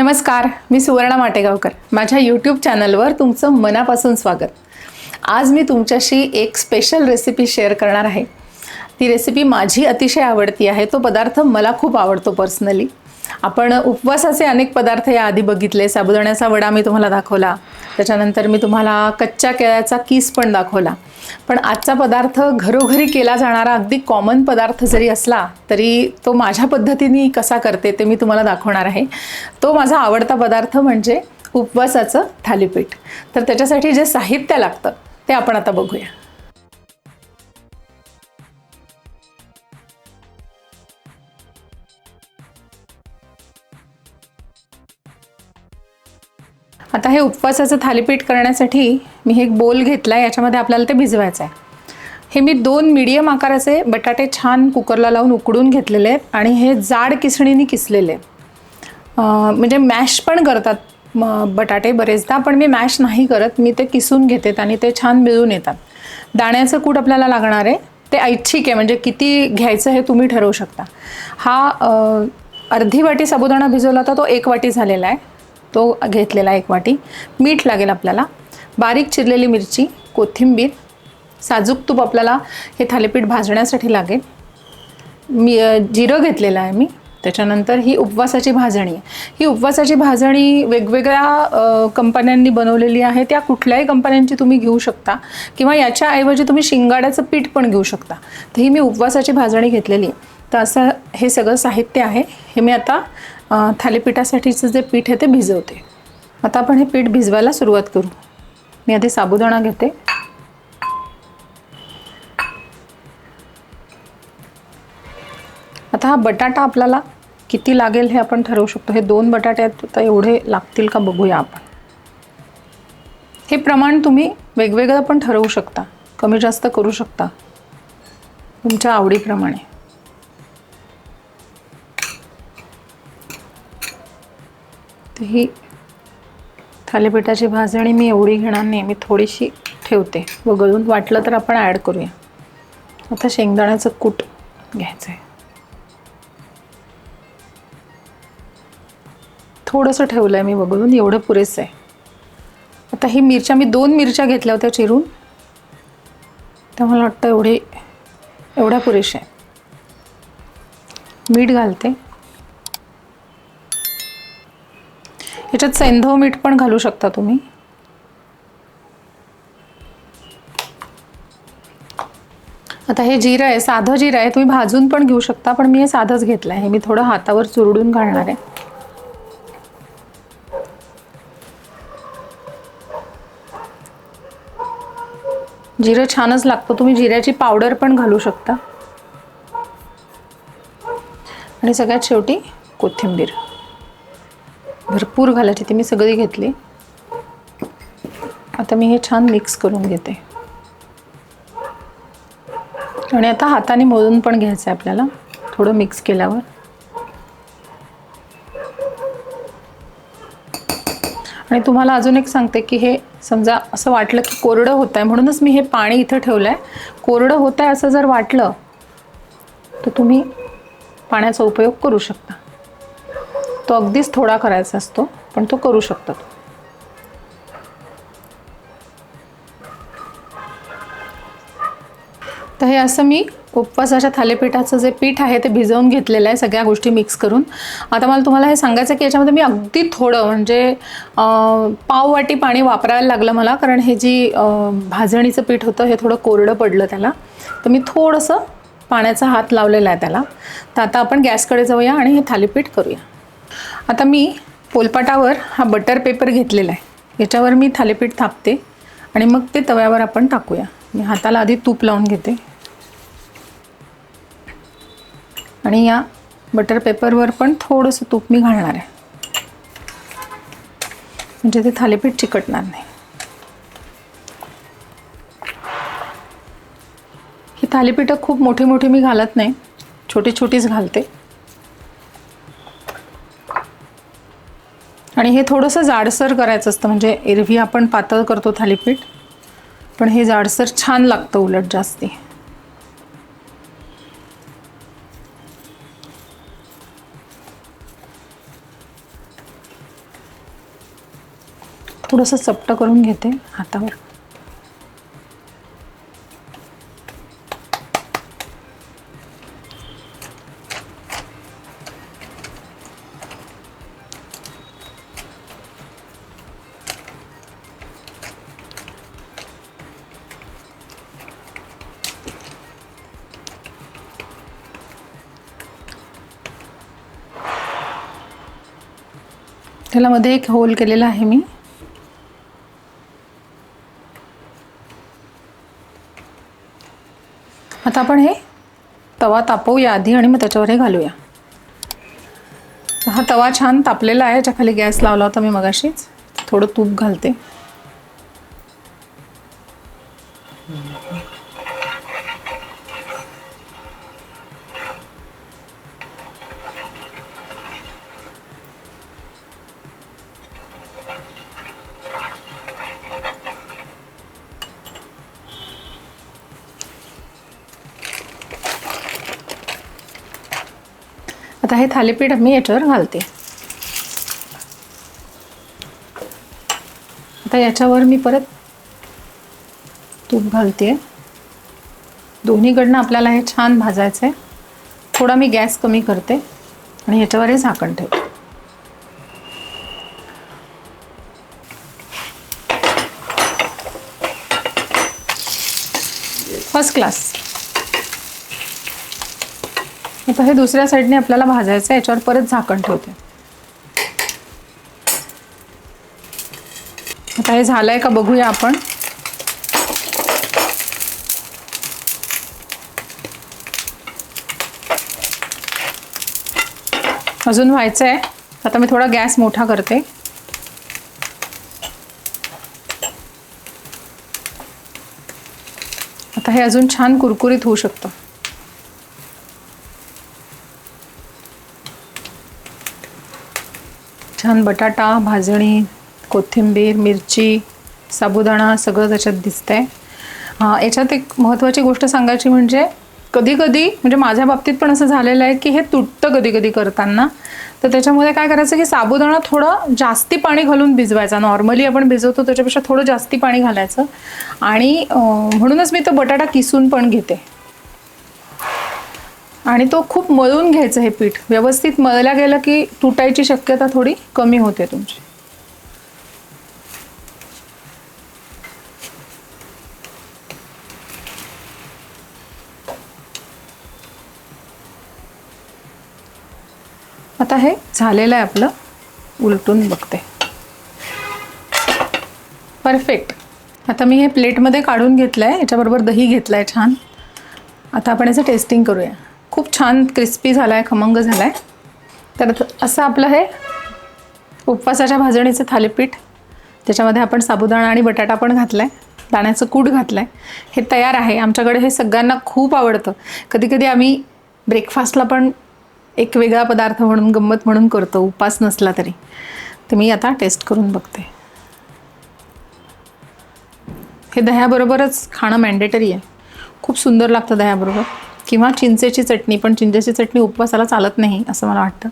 नमस्कार मी सुवर्णा माटेगावकर. माझ्या यूट्यूब चॅनलवर तुमचं मनापासून स्वागत. आज मी तुमच्याशी एक स्पेशल रेसिपी शेअर करणार आहे. ती रेसिपी माझी अतिशय आवडती आहे. तो पदार्थ मला खूप आवडतो पर्सनली आपण उपवासाचे अनेक पदार्थ याआधी बघितले. साबुदाण्याचा वडा मी तुम्हाला दाखवला. त्याच्यानंतर मी तुम्हाला कच्च्या केळ्याचा किस पण दाखवला. पण आजचा पदार्थ घरोघरी केला जाणारा अगदी कॉमन पदार्थ जरी असला तरी तो माझ्या पद्धतीने कसा करते ते मी तुम्हाला दाखवणार आहे. तो माझा आवडता पदार्थ म्हणजे उपवासाचं थालीपीठ. तर त्याच्यासाठी जे साहित्य लागतं ते आपण आता बघूया. आता हे उपवासाचं थालीपीठ करण्यासाठी मी एक बोल घेतला आहे याच्यामध्ये आपल्याला ते भिजवायचं आहे हे मी दोन मीडियम आकाराचे बटाटे छान कुकरला लावून उकडून घेतलेले आहेत आणि हे जाड किसणीने किसलेले म्हणजे मॅश पण करतात बटाटे बरेचदा पण मी मॅश नाही करत. मी ते किसून घेते आणि ते छान मिळून येतात. दाण्याचं कूट आपल्याला लागणार आहे. ते ऐच्छिक आहे म्हणजे किती घ्यायचं हे तुम्ही ठरवू शकता. हा अर्धी वाटी साबुदाणा भिजवला होता तो एक वाटी झालेला आहे. तो घेतलेला एक वाटी. मीठ लागेल आपल्याला. बारीक चिरलेली मिरची कोथिंबीर साजूक तूप आपल्याला हे थालीपीठ भाजण्यासाठी लागेल. मी जिरं घेतलेलं आहे मी. त्याच्यानंतर ही उपवासाची भाजणी आहे. ही उपवासाची भाजणी वेगवेगळ्या कंपन्यांनी बनवलेली आहे. त्या कुठल्याही कंपन्यांची तुम्ही घेऊ शकता किंवा याच्याऐवजी तुम्ही शिंगाड्याचं पीठ पण घेऊ शकता. तर ही मी उपवासाची भाजणी घेतलेली आहे. तर असं हे सगळं साहित्य आहे. हे मी आता थालीपीठासाठीचं जे पीठ आहे ते भिजवते. आता आपण हे पीठ भिजवायला सुरुवात करू. मी आधी साबुदाणा घेते. आता हा बटाटा आपल्याला किती लागेल हे आपण ठरवू शकतो. हे दोन बटाटे आहेत तर एवढे लागतील का बघूया आपण. हे प्रमाण तुम्ही वेगवेगळं पण ठरवू शकता. कमी जास्त करू शकता. तुमच्या आवडीप्रमाणे. तर ही थालीपीठाची भाजणी मी एवढी घेणार नाही. मी थोडीशी ठेवते. वगळून वाटलं तर आपण ॲड करूया. आता शेंगदाण्याचं कूट घ्यायचं आहे थोडंसं ठेवलं आहे मी वगळून एवढं पुरेसं आहे. आता ही मिरच्या मी दोन मिरच्या घेतल्या होत्या चिरून. तर मला वाटतं एवढे एवढ्या पुरेशा आहे मीठ घालते. याच्यात सैंधव मीठ पण घालू शकता तुम्ही. आता हे जिरं आहे साधं जिरं आहे तुम्ही भाजून पण घेऊ शकता पण मी हे साधंच घेतलं आहे. हे मी थोडं हातावर चुरडून घालणार आहे. जिरं छानच लागतं. तुम्ही जिऱ्याची पावडर पण घालू शकता. आणि सगळ्यात शेवटी कोथिंबीर. भरपूर घालायची ती मी सगळी घेतली. आता मी हे छान मिक्स करून घेते. आणि आता हाताने मोजून पण घ्यायचं आहे आपल्याला थोडं मिक्स केल्यावर. आणि तुम्हाला अजून एक सांगते की हे समजा असं वाटलं की कोरडं होत आहे म्हणूनच मी हे पाणी इथं ठेवलं आहे कोरडं होत आहे असं जर वाटलं तर तुम्ही पाण्याचा उपयोग करू शकता. तो अगदीच थोडा करायचा असतो पण तो करू शकतात तर हे असं मी उपवासाच्या थालीपीठाचं जे पीठ आहे ते भिजवून घेतलेलं आहे सगळ्या गोष्टी मिक्स करून. आता मला तुम्हाला हे सांगायचं की याच्यामध्ये मी अगदी थोडं म्हणजे पाववाटी पाणी वापरायला लागलं मला कारण हे जी भाजणीचं पीठ होतं हे थोडं कोरडं पडलं त्याला. तर मी थोडंसं पाण्याचा हात लावलेला आहे त्याला. तर आता आपण गॅसकडे जाऊया आणि हे थालीपीठ करूया. आता मी पोलपाटावर हा बटर पेपर घेतलेला आहे. याच्यावर मी थालीपीठ थापते आणि मग ते तव्यावर आपण टाकूया. मी हाताला आधी तूप लावून घेते. आणि या बटर पेपरवर पण थोडंसं तूप मी घालणार आहे. म्हणजे ते थालीपीठ चिकटणार नाही. ही थालीपीठं खूप मोठी मोठी मी घालत नाही. छोटी छोटीच घालते. आणि हे थोडंसं जाडसर करायचं असतं म्हणजे एरवी आपण पातळ करतो थालीपीठ पण हे जाडसर छान लागतं उलट जास्ती. थोडंसं चपटं करून घेते हातावर. त्याला मध्ये एक होल केलेला आहे मी. आता आपण हे तवा तापवूया आधी आणि मग त्याच्यावर हे घालूया. हा तवा छान तापलेला आहे. याच्याखाली गॅस लावला होता मी मगाशीच. थोडं तूप घालते. आता हे थालीपीठ मी याच्यावर घालते. आता याच्यावर मी परत तूप घालते. दोन्हीकडनं आपल्याला हे छान भाजायचं आहे थोडा मी गॅस कमी करते आणि याच्यावर हे झाकण ठेवते. फर्स्ट क्लास आता हे दुसऱ्या साईडने आपल्याला भाजायचं आहे याच्यावर परत झाकण ठेवते. आता हे झालंय का बघूया आपण. अजून व्हायचं आहे आता मी थोडा गॅस मोठा करते. आता हे अजून छान कुरकुरीत होऊ शकतं. छान बटाटा भाजणी कोथिंबीर मिरची साबुदाणा सगळं त्याच्यात दिसतंय. आहे याच्यात एक महत्त्वाची गोष्ट सांगायची म्हणजे कधी कधी म्हणजे माझ्या बाबतीत पण असं झालेलं आहे की हे तुटतं कधी कधी करताना. तर त्याच्यामध्ये काय करायचं की साबुदाणा थोडं जास्ती पाणी घालून भिजवायचा. नॉर्मली आपण भिजवतो त्याच्यापेक्षा थोडं जास्ती पाणी घालायचं. आणि म्हणूनच मी तो बटाटा किसून पण घेते. आणि तो खूप मळून घ्यायचं हे पीठ. व्यवस्थित मळल्या गेलं की तुटायची शक्यता थोडी कमी होते तुमची. आता हे झालेलं आहे आपलं. उलटून बघते. परफेक्ट आता मी हे प्लेटमध्ये काढून घेतलं आहे याच्याबरोबर दही घेतलं आहे छान. आता आपण याचं टेस्टिंग करूया. खूप छान क्रिस्पी झाला आहे खमंग झाला आहे तर असं आपलं हे उपवासाच्या भाजणीचं थालीपीठ. त्याच्यामध्ये आपण साबुदाणा आणि बटाटा पण घातला आहे दाण्याचं कूट घातलं आहे हे तयार आहे. आमच्याकडे हे सगळ्यांना खूप आवडतं. कधी कधी आम्ही ब्रेकफास्टला पण एक वेगळा पदार्थ म्हणून गंमत म्हणून करतो. उपास नसला तरी. तर मी आता टेस्ट करून बघते. हे दह्याबरोबरच खाणं मॅन्डेटरी आहे. खूप सुंदर लागतं दह्याबरोबर. किंवा चिंचेची चटणी पण चिंचेची चटणी उपवासाला चालत नाही असं मला वाटतं.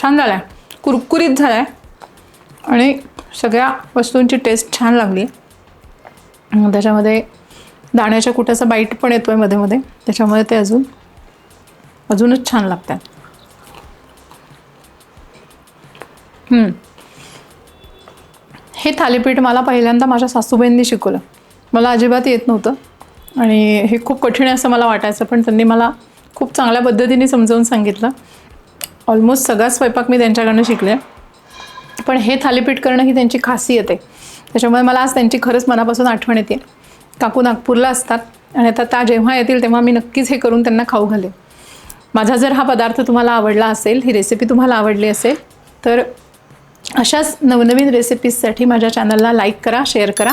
छान झाला आहे कुरकुरीत झाला आहे आणि सगळ्या वस्तूंची टेस्ट छान लागली. आहे त्याच्यामध्ये दाण्याच्या कुट्याचा बाईट पण येतो आहे मध्ये मध्ये त्याच्यामुळे ते अजून अजूनच छान लागतात. हे थालीपीठ मला पहिल्यांदा माझ्या सासूबाईंनी शिकवलं. मला अजिबात येत नव्हतं. आणि हे खूप कठीण आहे असं मला वाटायचं पण त्यांनी मला खूप चांगल्या पद्धतीने समजावून सांगितलं. ऑलमोस्ट सगळा स्वयंपाक मी त्यांच्याकडनं शिकले. पण हे थालीपीठ करणं ही त्यांची खासियत आहे त्याच्यामुळे मला आज त्यांची खरंच मनापासून आठवण येते. काकू नागपूरला असतात आणि आता त्या जेव्हा येतील तेव्हा मी नक्कीच हे करून त्यांना खाऊ घालेन. माझा जर हा पदार्थ तुम्हाला आवडला असेल ही रेसिपी तुम्हाला आवडली असेल तर अशाच नवनवीन रेसिपीजसाठी माझ्या चॅनलला लाईक करा शेअर करा.